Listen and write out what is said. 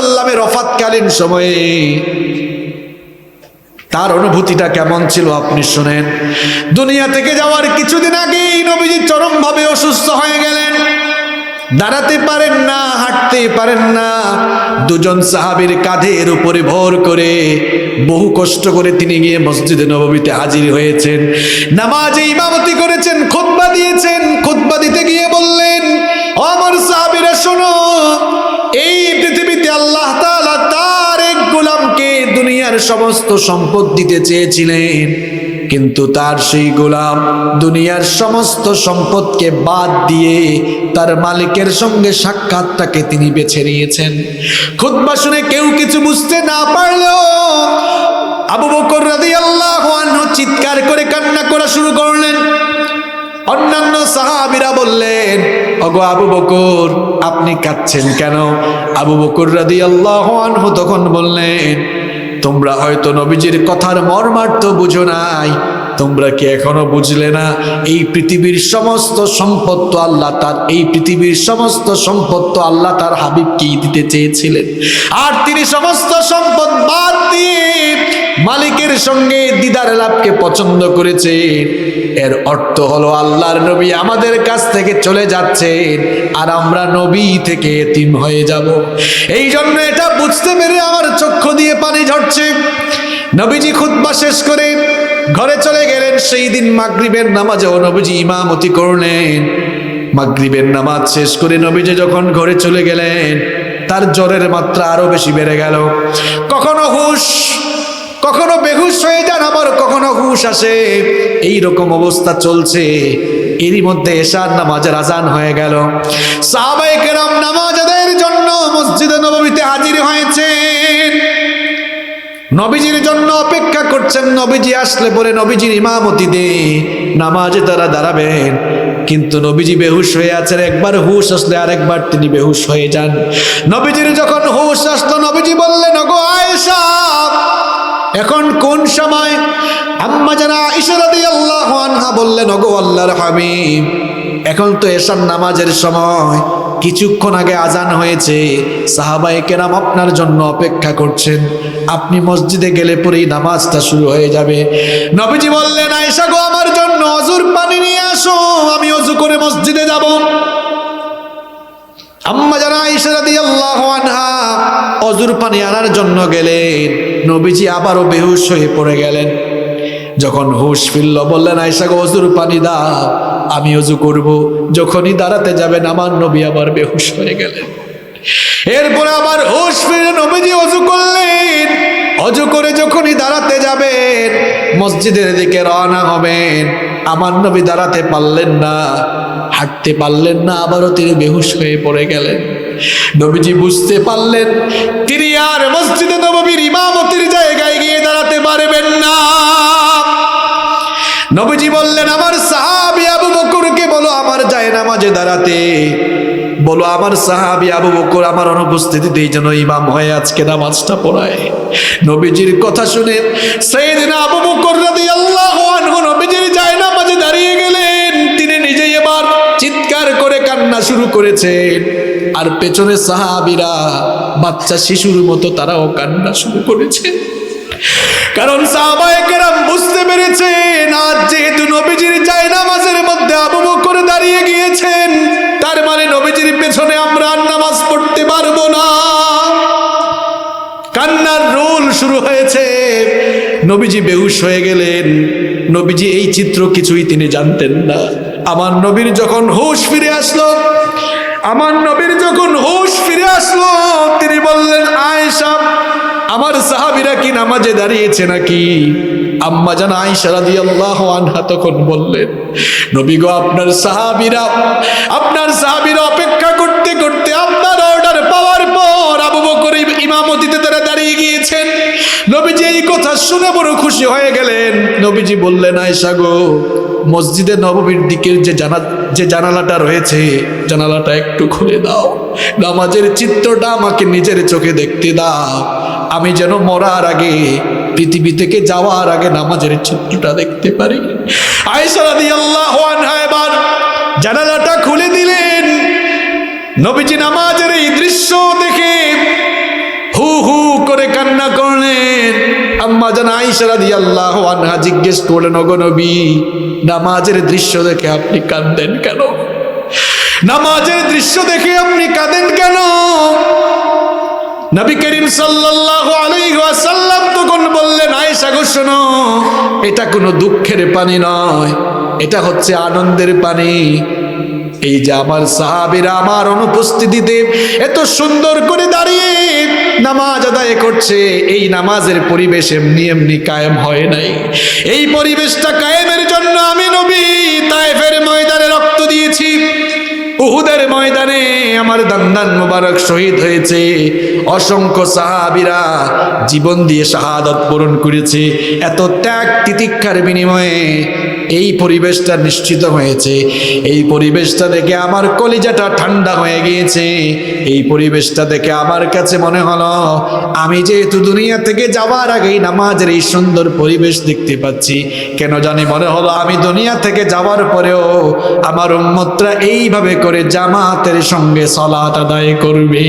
সাল্লামের অফাতকালীন সময়ে তার অনুভূতিটা কেমন ছিল আপনি শুনেন। দুনিয়া থেকে যাওয়ার কিছুদিন আগেই নবীজি চরমভাবে অসুস্থ হয়ে গেলেন। দাঁড়াতে পারেন না, হাঁটতে পারেন না। দুজন সাহাবীর কাঁধের উপরে ভর করে বহু কষ্ট করে তিনি গিয়ে মসজিদে নবমীতে হাজির হয়েছেন। নামাজে ইমামতি করেছেন, খুতবা দিয়েছেন, খুতবা দিতে গিয়ে বললেন দুনিয়ার সমস্ত সম্পদ দিতে চেয়েছিলেন। কিন্তু তার সেই গোলাম দুনিয়ার সমস্ত সম্পদকে বাদ দিয়ে তার মালিকের সঙ্গে সাক্ষাৎটাকে তিনি বেছে নিয়েছেন। খুতবা শুনে কেউ কিছু বুঝতে না পারলেও আবু বকর রাদিয়াল্লাহু আনহু চিৎকার করে কান্না করা শুরু করলেন। অন্যান্য সাহাবিরা বললেন, অগো আবু বকর, আপনি কাঁদছেন কেন? আবু বকর রাদিয়াল্লাহু আনহু তখন বললেন তোমরা হয়তো নবীজির কথার মর্মার্থ বুঝো নাই। তোমরা কি এখনও বুঝলে না? এই পৃথিবীর সমস্ত সম্পদ তো আল্লাহ তার, এই পৃথিবীর সমস্ত সম্পদ তো আল্লাহ তার হাবিবকেই দিতে চেয়েছিলেন। আর তিনি সমস্ত সম্পদ বাদ দিয়ে মালিকের সঙ্গে দিদার লাভকে পছন্দ করেছে এর অর্থ হলো আল্লাহর নবী আমাদের কাছ থেকে চলে যাচ্ছেন আর আমরা নবী থেকে এতিম হয়ে যাব। এই জন্য এটা বুঝতে পেরে আমার চক্ষু দিয়ে পানি ঝরছে। নবীজি খুতবা শেষ করে ঘরে চলে গেলেন, সেই দিন মাগরিবের নামাজেও নবীজি ইমামতি করলেন। মাগরিবের নামাজ শেষ করে নবীজি যখন ঘরে চলে গেলেন, তার জ্বরের মাত্রা আরও বেশি বেড়ে গেল। কখনো হুশ, কখনো বেহুশ হয়ে যান আবার কখনো হুশ আসে। এই রকম অবস্থা চলছে, এরই মধ্যে এশার নামাজের আজান হয়ে গেল। সাহাবায়ে কেরাম নামাজ আদায়ের জন্য মসজিদে নববীতে হাজির হয়েছেন। নবীজির জন্য অপেক্ষা করছেন। নবীজি আসলে পরে নবীজির ইমামতি দে, নামাজে তারা দাঁড়াবেন। কিন্তু নবীজি বেহুশ হয়ে আছেন। একবার হুশ আসলে আরেকবার তিনি বেহুশ হয়ে যান। নবীজির যখন হুশ আসলো, নবীজি বললেন, ওগো আয়েশা, এখন কোন সময় আম্মা জানা ইশারাদি আল্লাহ আনহা বললেন, ওগো আল্লাহর হাবিব, এখন তো এসার নামাজের সময়। কিছুক্ষণ আগে আজান হয়েছে। সাহাবাই কেরাম আপনার জন্য অপেক্ষা করছেন। আপনি মসজিদে গেলে পরেই নামাজটা শুরু হয়ে যাবে। নবীজি বললেন, আয়েশা গো, আমার জন্য অজুর পানি নিয়ে আসো। আমি অজু করে মসজিদে যাব। আম্মা যারা ইশারাদি আল্লাহ আনহা অজুর পানি আনার জন্য গেলেন। নবীজি আবারও বেহুশ হয়ে পড়ে গেলেন। যখন হুশ ফিরল, বললেন আয়সা গো অজুর পানি দাও। আমি অজু করব। যখনই দাঁড়াতে যাবেন, আমার নবী আবার বেহুশ হয়ে গেলেন। এরপরে আবার হুশ ফিরে নবীজি অজু করলেন। অজু করে যখনই দাঁড়াতে যাবেন, মসজিদের দিকে রওনা হবেন। আমার নবী দাঁড়াতে পারলেন না, হাঁটতে পারলেন না, আবারও তিনি বেহুশ হয়ে পড়ে গেলেন। নবীজি বুঝতে পারলেন নবীজি বললেন, আমার সাহাবি আবু বকরকে বলো আমার যায় নামাজে দাঁড়াতে। বলো, আমার সাহাবি আবু বকর আমার অনুপস্থিতিতেই যেন ইমাম হয়ে আজকে নামাজটা পড়ায়। নবীজির কথা শুনে সেইদিন আবু বকর রাদিয়াল্লাহু আনহু নবীজির যায় নামাজে দাঁড়িয়ে গেলেন। তিনি নিজেই এবার চিৎকার করে কান্না শুরু করেছেন। আর পেছনে সাহাবিরা, বাচ্চা শিশুর মতো তারাও কান্না শুরু করেছে। কারণ সাহাবায়ে কেরাম বুঝতে পেরেছেন শুরু হয়েছে। নবীজি বেহুশ হয়ে গেলেন। নবীজি এই চিত্র কিছুই তিনি জানতেন না। আমার নবীর যখন হুশ ফিরে আসলো, আমার নবীর যখন হুশ ফিরে আসলো, তিনি বললেন, আয়েশা, আমার সাহাবিরা কি নামাজে দাঁড়িয়েছে নাকি? আম্মা জান আয়েশা রাদিয়াল্লাহু আনহা তখন বললেন, নবী গো, আপনার সাহাবিরা আপনার সাহাবিরা অপেক্ষা করতে করতে শুনে বড় খুশি হয়ে গেলেন। নবীজি বললেন, আয়েশা গো, মসজিদে নববীর দিকের যে জানা, যে জানালাটা রয়েছে, জানালাটা একটু খুলে দাও। নামাজের চিত্রটা আমাকে নিজের চোখে দেখতে দাও। আমি যেন মরার আগে, পৃথিবী থেকে যাওয়ার আগে নামাজের চিত্রটা দেখতে পারি। আনহা এবার জানালাটা খুলে দিলেন। নবীজি নামাজের এই দৃশ্য দেখে করে কান্না করলেন। আম্মা জান আয়েশা আল্লাহ আনহা জিজ্ঞেস করলেন, ওগো নবী, নামাজের দৃশ্য দেখে আপনি কাঁদেন কেন? নামাজের দৃশ্য দেখে আপনি কাঁদেন কেন? নবী করিম সাল্লাল্লাহু আলাইহি ওয়াসাল্লাম তখন বললেন, আয়েশা গো শোনো, এটা কোনো দুঃখের পানি নয়, এটা হচ্ছে আনন্দের পানি। এই যে আমার সাহাবীরা আমার অনুপস্থিতিতে এত সুন্দর করে দাঁড়িয়ে নামাজ আদায় করছে, এই নামাজের পরিবেশ এমনি এমনি কায়েম হয় নাই। এই পরিবেশটা কায়েমের জন্য আমি নবী তায়েফের ময়দানে রক্ত দিয়েছি। উহুদের ময়দানে আমার দান্দান মুবারক শহীদ হয়েছে। অসংখ্য সাহাবিরা জীবন দিয়ে শাহাদত পূরণ করেছে। এত ত্যাগ তিতিক্ষার বিনিময়ে এই পরিবেশটা নিশ্চিত হয়েছে। এই পরিবেশটা দেখে আমার কলিজাটা ঠান্ডা হয়ে গিয়েছে। এই পরিবেশটা দেখে আমার কাছে মনে হলো, আমি যেহেতু দুনিয়া থেকে যাওয়ার আগেই নামাজের এই সুন্দর পরিবেশ দেখতে পাচ্ছি, কেন জানি মনে হলো আমি দুনিয়া থেকে যাওয়ার পরেও আমার উম্মতরা এইভাবে করে জামাতের সঙ্গে সলাত আদায় করবে।